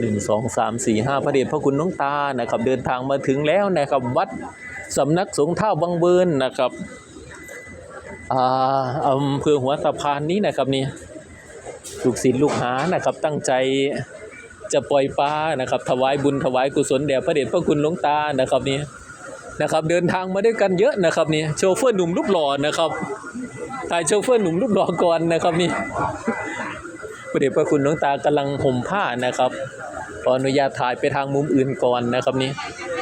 หนึ่งสองสามสี่ห้าพระเดชพระคุณน้องตานะครับ เดินทางมาถึงแล้วนะครับ วัดสำนักสงฆ์ท่าวังเบินนะครับอ่าอำเภอหัวสะพานนี้นะครับนี่ลูกศิษย์ลูกหานะครับ ตั้งใจจะปล่อยปลานะครับ ถวายบุญถวายกุศลแด่พระเดชพระคุณหลวงตานะครับนี่นะครับ เดินทางมาด้วยกันเยอะนะครับนี่โชเฟอร์หนุ่มรูปหล่อนะครับถ่ายโชเฟอร์หนุ่มรูปหล่อก่อนนะครับนี่ ระเดชพระคุณหลวงตากำลังห่มผ้านะครับขออนุญาตถ่ายไปทางมุมอื่นก่อนนะครับนี่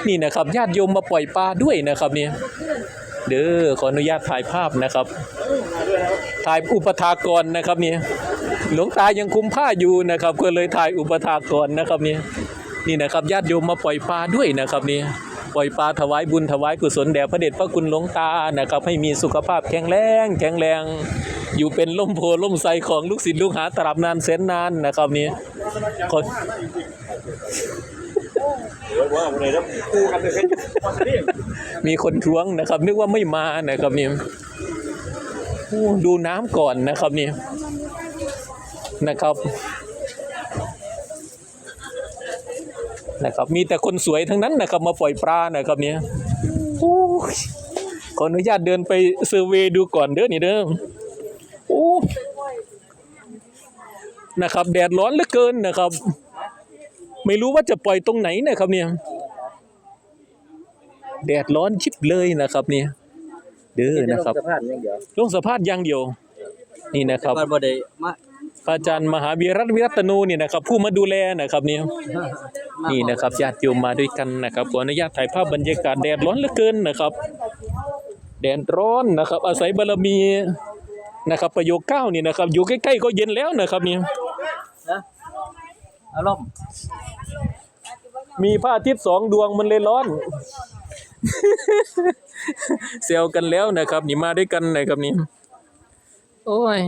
นี่นะครับญาติโยมมาปล่อยปลาด้วยนะครับนี่เด้อขออนุญาตถ่ายภาพนะครับ ถ่ายอุปถากรนะครับนี่หลวงตายังคุมผ้าอยู่นะครับ ก็เลยถ่ายอุปถากรนะครับนี่นี่นะครับญาติโยมมาปล่อยปลาด้วยนะครับนี่ ปล่อยปลาถวายบุญถวายกุศลแด่พระเดชพระคุณหลวงตานะครับให้มีสุขภาพแข็งแรงแข็งแรง อยู่เป็นล่มโพล่มไทรของลูกศิษย์ลูกหาตราบนานแสนนานนะครับนี่คนว่าอะไรแล้วคู่กันมีคนท้วงนะครับ นึกว่าไม่มานะครับนี่ดูน้ำก่อนนะครับนี่นะครับ นะครับ มีแต่คนสวยทั้งนั้นนะครับ มาปล่อยปลานะครับเนี่ยโอ้ยขออนุญาตเดินไปเซอร์เวย์ดูก่อนเด้อนี่เด้อโอ้นะครับแดดร้อนเหลือเกินนะครับ ไม่รู้ว่าจะปล่อยตรงไหนนะครับเนี่ยแดดร้อนชิบเลยนะครับเนี่ยเด้อนะครับสะพานอย่างเดียวลงสะพานอย่างเดียว นี่นะครับบ้านบ่ได้มา พระอาจารย์มหาวีรัตวิรัตนูนี่นะครับผู้มาดูแลนะครับเนี่ยนี่นะครับญาติโยมมาด้วยกันนะครับขออนุญาตถ่ายภาพบรรยากาศแดดร้อนเหลือเกินนะครับ แดดร้อนนะครับ อาศัยบารมีนะครับ ประโยคเก้านี่นะครับ อยู่ใกล้ๆก็เย็นแล้วนะครับนี่นะอารมณ์มีพระอาทิตย์สองดวงมันเลยร้อนเซลกันแล้วนะครับ นี่มาด้วยกันนะครับนี่โอ้ย